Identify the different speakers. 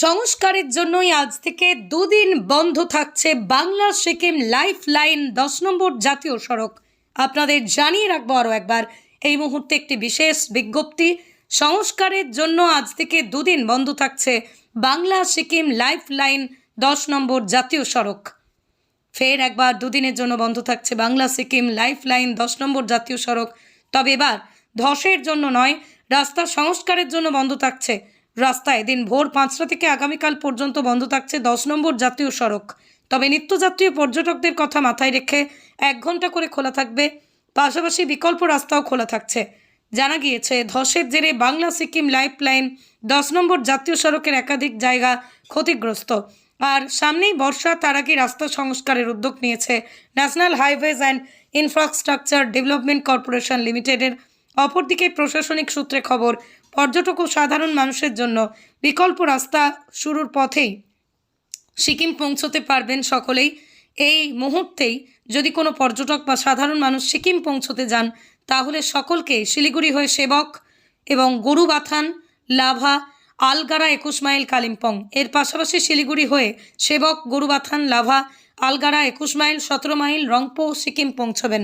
Speaker 1: সংস্কারের জন্যই আজ থেকে দুদিন বন্ধ থাকছে বাংলা সিকিম লাইফ লাইন দশ নম্বর জাতীয় সড়ক। আপনাদের জানিয়ে রাখব আরও একবার, এই মুহূর্তে একটি বিশেষ বিজ্ঞপ্তি, সংস্কারের জন্য আজ থেকে দুদিন বন্ধ থাকছে বাংলা সিকিম লাইফ লাইন দশ নম্বর জাতীয় সড়ক। ফের একবার দুদিনের জন্য বন্ধ থাকছে বাংলা সিকিম লাইফ লাইন দশ নম্বর জাতীয় সড়ক। তবে এবার ধসের জন্য নয়, রাস্তা সংস্কারের জন্য বন্ধ থাকছে রাস্তা এদিন ভোর পাঁচটা থেকে আগামীকাল পর্যন্ত বন্ধ থাকছে দশ নম্বর জাতীয় সড়ক। তবে নিত্যযাত্রী পর্যটকদের কথা মাথায় রেখে এক ঘণ্টা করে খোলা থাকবে। পাশাপাশি বিকল্প রাস্তাও খোলা থাকছে। জানা গিয়েছে, ধসের জেরে বাংলা সিকিম লাইফ লাইন দশ নম্বর জাতীয় সড়কের একাধিক জায়গা ক্ষতিগ্রস্ত। আর সামনেই বর্ষা, তার আগে রাস্তা সংস্কারের উদ্যোগ নিয়েছে national highways and infrastructure development corporation লিমিটেডের অপরদিকে প্রশাসনিক সূত্রে খবর, পর্যটক ও সাধারণ মানুষের জন্য বিকল্প রাস্তা শুরুর পথেই সিকিম পৌঁছতে পারবেন সকলেই। এই মুহূর্তেই যদি কোনো পর্যটক বা সাধারণ মানুষ সিকিম পৌঁছতে যান, তাহলে সকলকে শিলিগুড়ি হয়ে সেবক এবং গরুবাথান, লাভা আলগারা একুশ মাইল কালিম্পং, এর পাশাপাশি শিলিগুড়ি হয়ে সেবক, গরুবাথান, লাভা আলগারা একুশ মাইল, সতেরো মাইল রংপো সিকিম পৌঁছবেন।